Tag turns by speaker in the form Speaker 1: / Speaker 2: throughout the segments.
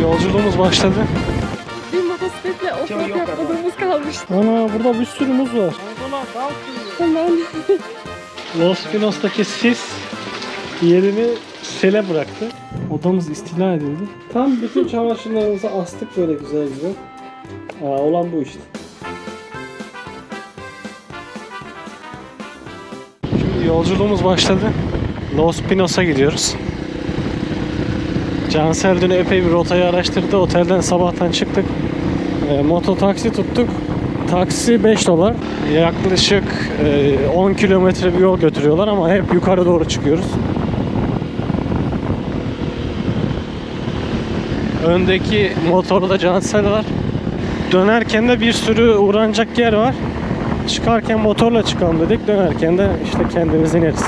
Speaker 1: Yolculuğumuz başladı.
Speaker 2: Bir motosikletle offroad yapmadığımız kalmıştı.
Speaker 1: Ana burada bir sürü muz var.
Speaker 2: Hemen
Speaker 1: Los Pinos'taki sis yerini sele bıraktı. Odamız istila edildi. Tam bütün çamaşırlarımızı astık böyle güzel güzel. Aa, olan bu işte. Şimdi yolculuğumuz başladı. Los Pinos'a gidiyoruz. Cansel dün epey bir rotayı araştırdı. Otelden sabahtan çıktık. E, moto taksi tuttuk. Taksi 5 dolar. Yaklaşık e, 10 kilometre bir yol götürüyorlar ama hep yukarı doğru çıkıyoruz. Öndeki motorda Cansel var. Dönerken de bir sürü uğranacak yer var. Çıkarken motorla çıkalım dedik. Dönerken de işte kendimiz ineriz.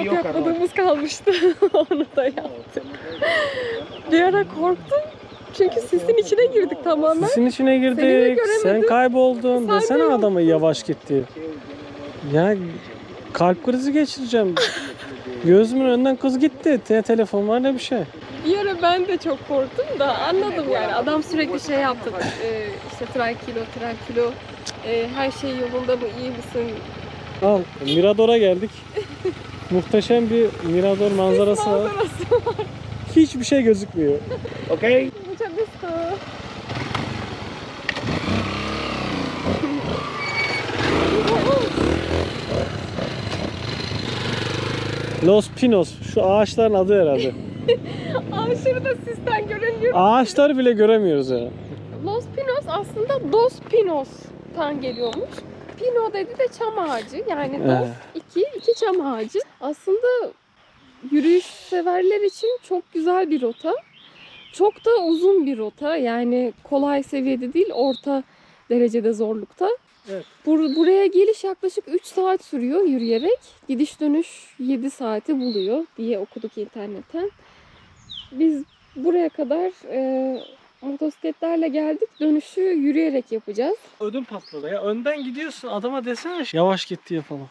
Speaker 2: Offroad
Speaker 3: yok
Speaker 2: yapmadığımız kalmıştı. Onu da yaptık. bir ara korktum. Çünkü sisin içine girdik tamamen.
Speaker 1: Sisin içine girdik. Sen kayboldun.
Speaker 2: Sen
Speaker 1: Desene
Speaker 2: de
Speaker 1: adama yavaş gitti. Ya kalp krizi geçireceğim. Gözümün önünden kız gitti. Ne telefon var ne bir şey.
Speaker 2: Bir ara ben de çok korktum da anladım yani. Adam sürekli şey yaptı. Ee, işte tranquilo, tranquilo. Ee, her şey yolunda mı, iyi misin?
Speaker 1: Al Mirador'a geldik. Muhteşem bir Mirador manzarası var. Hiçbir şey gözükmüyor.
Speaker 3: Okay.
Speaker 2: Mucho gusto.
Speaker 1: Los Pinos. Şu ağaçların adı herhalde.
Speaker 2: Aşırıda sisten görünüyor.
Speaker 1: Ağaçları bile göremiyoruz ya.
Speaker 2: Los Pinos aslında Dos Pinos'tan geliyormuş. Pino dedi de çam ağacı. Yani dos
Speaker 1: Ee.
Speaker 2: iki, iki çam ağacı. Aslında yürüyüş severler için çok güzel bir rota. Çok da uzun bir rota. Yani kolay seviyede değil, orta derecede zorlukta.
Speaker 1: Evet.
Speaker 2: Bur- buraya geliş yaklaşık 3 saat sürüyor yürüyerek. Gidiş dönüş 7 saati buluyor diye okuduk internetten. Biz buraya kadar e, motosikletlerle geldik. Dönüşü yürüyerek yapacağız.
Speaker 1: Ödüm patladı ya. Önden gidiyorsun adama desene yavaş git diye falan.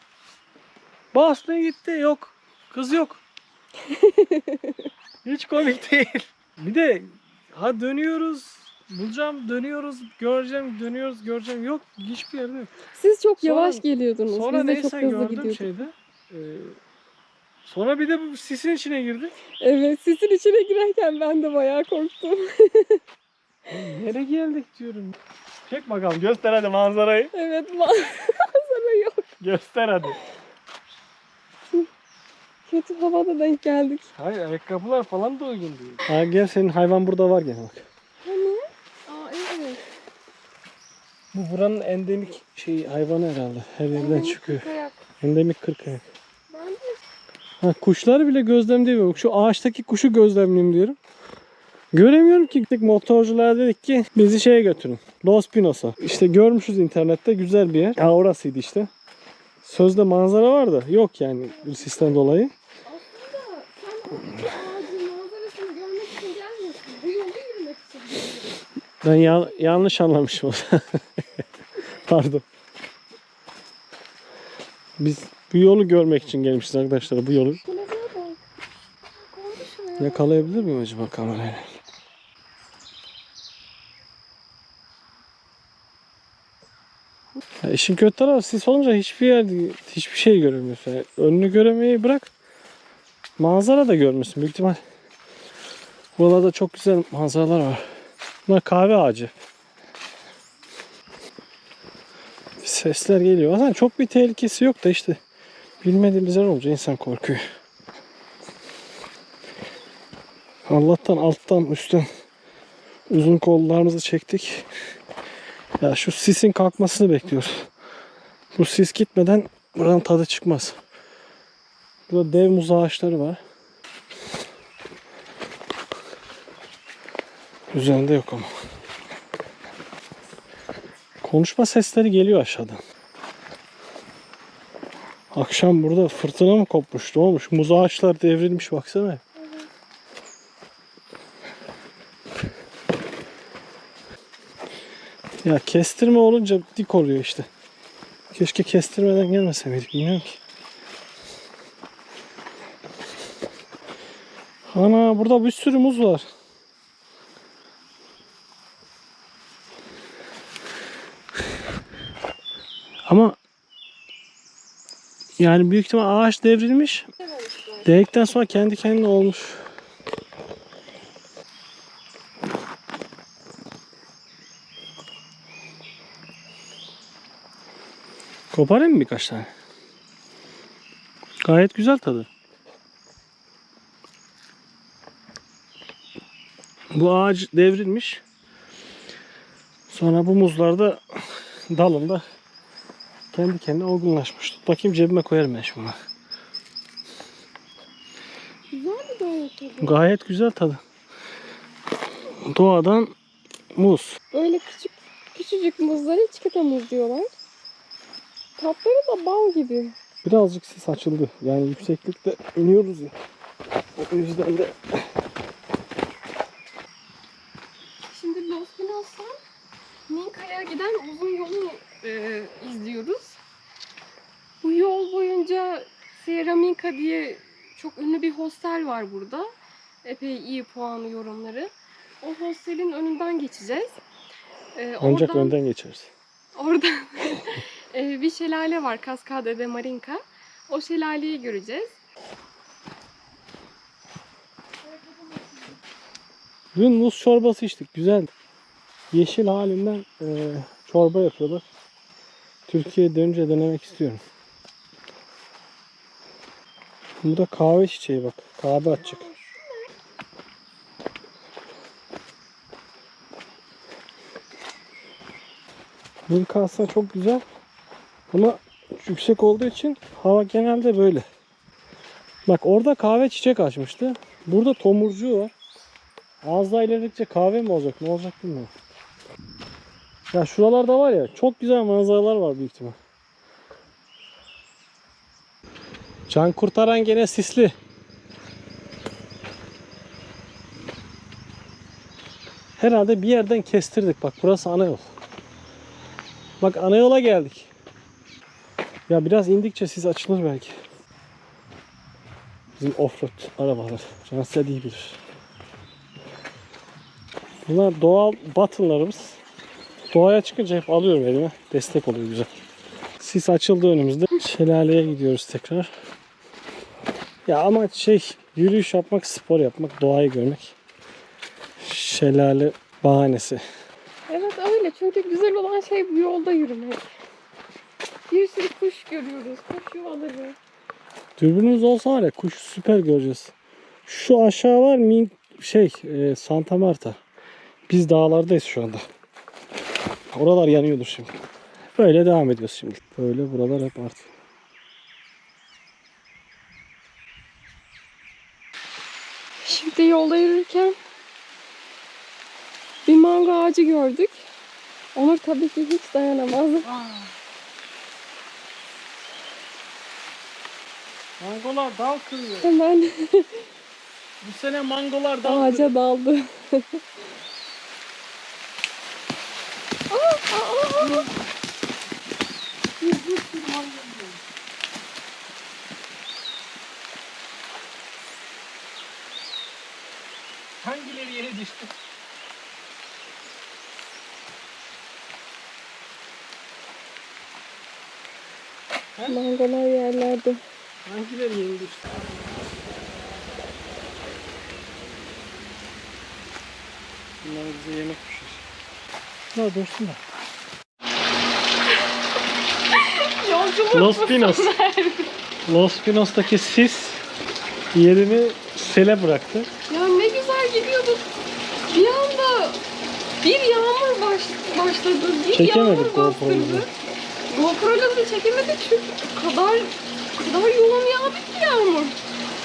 Speaker 1: Bastın gitti yok. Kız yok. Hiç komik değil. Bir de ha dönüyoruz. Bulacağım, dönüyoruz, göreceğim, dönüyoruz, göreceğim. Yok, hiçbir yerde yok.
Speaker 2: Siz çok
Speaker 1: Sonra-
Speaker 2: yavaş geliyordunuz.
Speaker 1: Sonra
Speaker 2: Biz de çok
Speaker 1: neyse
Speaker 2: hızlı
Speaker 1: gördüm
Speaker 2: gidiyorduk.
Speaker 1: şeyde. e, sonra bir de bu sisin içine girdik.
Speaker 2: Evet, sisin içine girerken ben de bayağı korktum.
Speaker 1: Nereye geldik diyorum. Çek bakalım göster hadi manzarayı.
Speaker 2: evet, manzara yok.
Speaker 1: Göster hadi.
Speaker 2: Kötü havada denk geldik.
Speaker 1: Hayır ayakkabılar falan da uygun değil. Ha gel senin hayvan burada var gene bak.
Speaker 2: Hani? Aa evet.
Speaker 1: Bu buranın endemik şey hayvanı herhalde. Her yerden çıkıyor.
Speaker 2: Kayak.
Speaker 1: Endemik kırkayak.
Speaker 2: Ben de
Speaker 1: Ha, kuşları bile gözlemleyemiyorum. Bak Şu ağaçtaki kuşu gözlemleyeyim diyorum. Göremiyorum ki. Gittik motorculara dedik ki bizi şeye götürün. Los Pinos'a. İşte görmüşüz internette güzel bir yer. Ha orasıydı işte. Sözde manzara var da yok yani sistem dolayı.
Speaker 2: Bu için geliyorsun.
Speaker 1: Ben ya- yanlış anlamışım. Pardon. Biz bu yolu görmek için gelmişiz arkadaşlar bu yolu. Yakalayabilir miyim acaba kamerayla? İşin kötü tarafı sis olunca hiçbir yerde hiçbir şey göremiyorsun. Yani önünü göremeyi bırak. Manzara da görmüyorsun büyük ihtimal. Buralarda çok güzel manzaralar var. Bunlar kahve ağacı. Sesler geliyor. Aslında çok bir tehlikesi yok da işte bilmediğimiz yer olunca insan korkuyor. Allah'tan alttan üstten uzun kollarımızı çektik. Ya şu sisin kalkmasını bekliyoruz. Bu sis gitmeden buranın tadı çıkmaz. Burada dev muz ağaçları var. Üzerinde yok ama. Konuşma sesleri geliyor aşağıdan. Akşam burada fırtına mı kopmuş? Ne olmuş? Muz ağaçlar devrilmiş baksana. Ya kestirme olunca dik oluyor işte. Keşke kestirmeden gelmese miydik bilmiyorum ki. Ana burada bir sürü muz var. Ama yani büyük ihtimal ağaç devrilmiş. Değdikten sonra kendi kendine olmuş. Koparayım mı birkaç tane? Gayet güzel tadı. Bu ağaç devrilmiş. Sonra bu muzlar da dalında kendi kendine olgunlaşmış. Tut bakayım cebime koyarım ben şimdi.
Speaker 2: Güzel tadı.
Speaker 1: Gayet güzel tadı. Doğadan muz.
Speaker 2: Böyle küçük küçücük muzlara çikolata muz diyorlar. Tatları da bal gibi.
Speaker 1: Birazcık sis açıldı. Yani yükseklikte iniyoruz ya. O yüzden de
Speaker 2: Şimdi Los Pinos'tan Minka'ya giden uzun yolu e, izliyoruz. Bu yol boyunca Sierra Minka diye çok ünlü bir hostel var burada. Epey iyi puanlı yorumları. O hostelin önünden geçeceğiz. E,
Speaker 1: ancak
Speaker 2: oradan-
Speaker 1: önden geçeriz.
Speaker 2: Orada e, bir şelale var Cascade de Marinka. O şelaleyi göreceğiz.
Speaker 1: Dün muz çorbası içtik. Güzeldi. Yeşil halinden e, çorba yapıyorlar. Türkiye'ye dönünce denemek istiyorum. Bu da kahve çiçeği bak. Kahve açık. Milka aslında çok güzel. Ama yüksek olduğu için hava genelde böyle. Bak orada kahve çiçek açmıştı. Burada tomurcuğu var. Az daha ilerledikçe kahve mi olacak ne olacak bilmiyorum. Ya şuralarda var ya çok güzel manzaralar var büyük ihtimal. Can kurtaran gene sisli. Herhalde bir yerden kestirdik. Bak burası ana yol. Bak ana yola geldik. Ya biraz indikçe sis açılır belki. Bizim offroad arabalar. Size iyi bilir. Bunlar doğal batınlarımız. Doğaya çıkınca hep alıyorum elime. Destek oluyor güzel. Sis açıldı önümüzde. Şelaleye gidiyoruz tekrar. Ya ama şey yürüyüş yapmak, spor yapmak, doğayı görmek. Şelale bahanesi.
Speaker 2: Evet öyle. Çünkü güzel olan şey bu yolda yürümek. Bir sürü kuş görüyoruz. Kuş yuvaları.
Speaker 1: Dürbünümüz olsa var ya kuş süper göreceğiz. Şu aşağı var Min şey e, Santa Marta. Biz dağlardayız şu anda. Oralar yanıyordur şimdi. Böyle devam ediyoruz şimdi. Böyle buralar hep artık.
Speaker 2: Şimdi yolda yürürken bir mango ağacı gördük. Onur tabii ki hiç dayanamaz.
Speaker 1: Mangolar dal kırıyor.
Speaker 2: Hemen
Speaker 1: Bu sene mangolar
Speaker 2: ağaca daldı. Aa, aa, aa.
Speaker 1: Hangileri yere düştü?
Speaker 2: Mangolar yerlerde.
Speaker 1: Hangileri düştü? Bunlar bize yemek pişir. Ya dursun da.
Speaker 2: Yolculuk
Speaker 1: Los Pinos. Los Pinos'taki sis yerini sele bıraktı.
Speaker 2: Ya ne güzel gidiyorduk. Bir anda bir yağmur baş, başladı. Bir
Speaker 1: Çekemedik
Speaker 2: yağmur bastırdı. GoPro'ları da çekemedik çünkü o kadar kadar yoğun yağdı ki yağmur.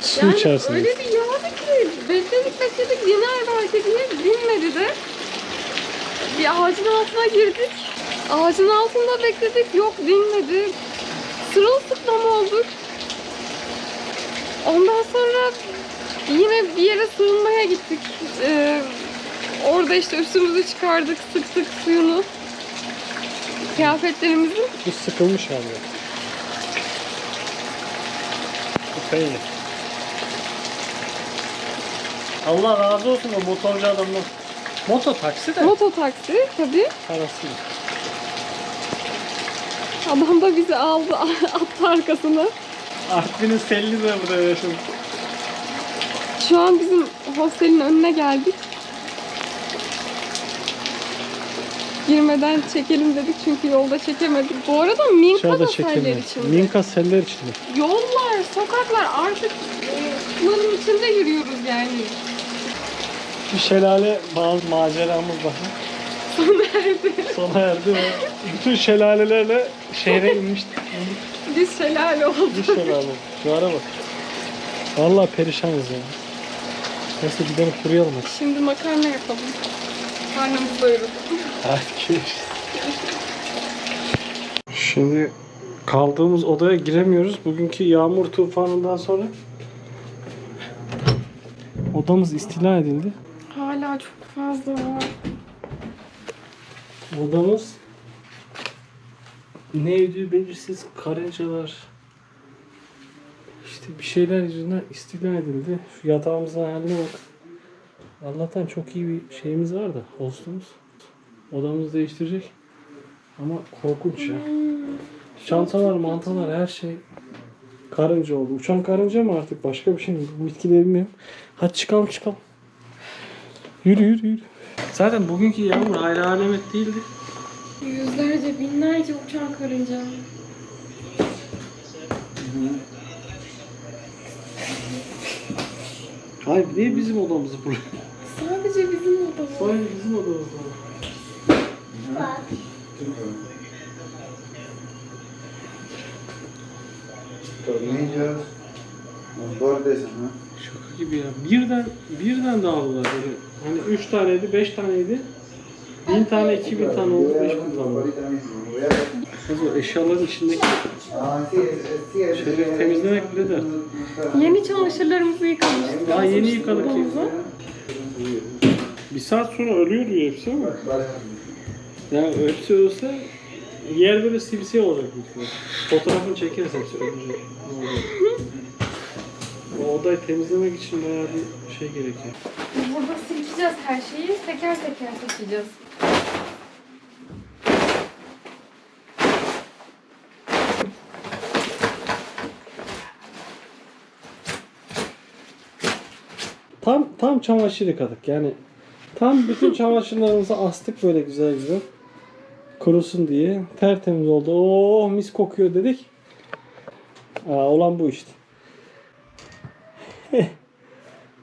Speaker 1: Su
Speaker 2: Yani
Speaker 1: içerisinde.
Speaker 2: öyle bir yağdı ki bekledik bekledik diner belki diye dinmedi de. Bir ağacın altına girdik. Ağacın altında bekledik yok dinmedi. Sırılsıklam olduk. Ondan sonra yine bir yere sığınmaya gittik. Ee, orada işte üstümüzü çıkardık, sıktık suyunu. Kıyafetlerimizin
Speaker 1: Bu sıkılmış abi. Bu peynir. Allah razı olsun o motorcu adamdan. Moto taksi de
Speaker 2: moto taksi tabii.
Speaker 1: parasıyla.
Speaker 2: Adam da bizi aldı attı arkasına.
Speaker 1: Artvin'in selli de burada yaşamış.
Speaker 2: Şu an bizim hostelin önüne geldik. Girmeden çekelim dedik çünkü yolda çekemedik. Bu arada Minka
Speaker 1: Dışarıda
Speaker 2: da seller içinde.
Speaker 1: Minka seller içinde.
Speaker 2: Yollar, sokaklar artık e, suların içinde yürüyoruz yani.
Speaker 1: Bir şelale bazı maceramız var.
Speaker 2: Sona erdi.
Speaker 1: Sona erdi ve bütün şelalelerle şehre inmiştik.
Speaker 2: Biz şelale olduk.
Speaker 1: Bir şelale. Şu ara bak. Vallahi perişanız ya. Neyse gidelim kuruyalım hadi.
Speaker 2: Şimdi makarna yapalım.
Speaker 1: Hadi görüşürüz. Şimdi kaldığımız odaya giremiyoruz. Bugünkü yağmur tufanından sonra odamız istila edildi.
Speaker 2: Hala çok fazla var.
Speaker 1: Odamız ne ödüğü belirsiz karıncalar işte bir şeyler yüzünden istila edildi. Şu yatağımızın haline bak. Allah'tan çok iyi bir şeyimiz var da hostumuz. Odamızı değiştirecek. Ama korkunç ya. Çantalar, mantalar her şey karınca oldu. Uçan karınca mı artık başka bir şey mi? Bu bitkileri bilmiyorum. Hadi çıkalım çıkalım. Yürü yürü yürü. Zaten bugünkü yağmur ayrı alamet değildi.
Speaker 2: Yüzlerce, binlerce uçan karınca.
Speaker 1: Hayır niye bizim odamızı buraya?
Speaker 2: Sadece bizim odamız.
Speaker 1: Hayır bizim odamız var.
Speaker 3: Tornillos, los bordes, ajá.
Speaker 1: Şaka gibi ya. Birden birden dağıldılar böyle. Hani 3 taneydi, 5 taneydi. 1000 tane, 2000 tane oldu, 5000 tane oldu. Kız o eşyaların içindeki Şeyleri temizlemek bile dert.
Speaker 2: Yeni çamaşırlarımızı yıkamıştık.
Speaker 1: Daha yeni yıkadık ki. Bir saat sonra ölüyor diyor hepsi ama. Yani hepsi ölse yer böyle simsiyah olacak büyük. Fotoğrafını çekeriz hepsi ölecek. O odayı temizlemek için bayağı bir şey gerekiyor.
Speaker 2: Biz burada silkeceğiz her şeyi. Teker teker seçeceğiz.
Speaker 1: Tam tam çamaşır yıkadık yani. Tam bütün çamaşırlarımızı astık böyle güzel güzel. Kurusun diye. Tertemiz oldu. Oo mis kokuyor dedik. Aa, olan bu işte.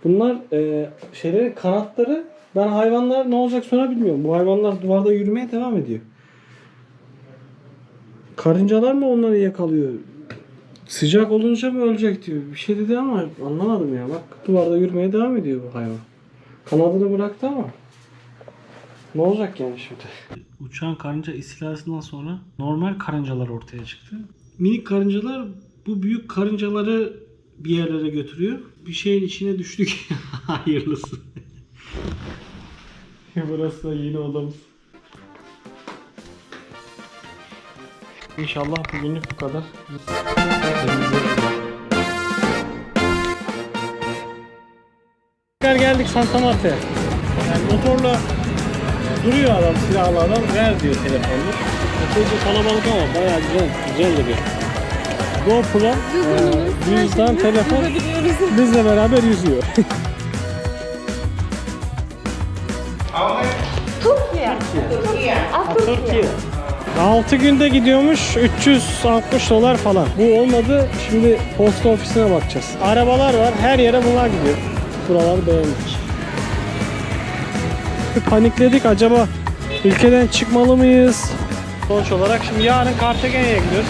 Speaker 1: Bunlar e, şeylerin kanatları. Ben hayvanlar ne olacak sonra bilmiyorum. Bu hayvanlar duvarda yürümeye devam ediyor. Karıncalar mı onları yakalıyor? Sıcak olunca mı ölecek diyor. Bir şey dedi ama anlamadım ya. Bak duvarda yürümeye devam ediyor bu hayvan. Kanadını bıraktı ama. Ne olacak yani şimdi? Uçan karınca istilasından sonra normal karıncalar ortaya çıktı. Minik karıncalar bu büyük karıncaları bir yerlere götürüyor. Bir şeyin içine düştük. Hayırlısı. Burası da yeni odamız. İnşallah bugünlük bu kadar. Tekrar geldik Santa Marta'ya. Yani motorla duruyor adam silahlı adam ver diyor telefonla. Epeyce kalabalık ama bayağı güzel, güzel de bir. GoPro, e, cüzdan, telefon bizle beraber yüzüyor. Türkiye. 6 günde gidiyormuş 360 dolar falan. Bu olmadı. Şimdi posta ofisine bakacağız. Arabalar var. Her yere bunlar gidiyor. Buraları beğendik. Panikledik acaba ülkeden çıkmalı mıyız? Sonuç olarak şimdi yarın Kartagenya'ya gidiyoruz.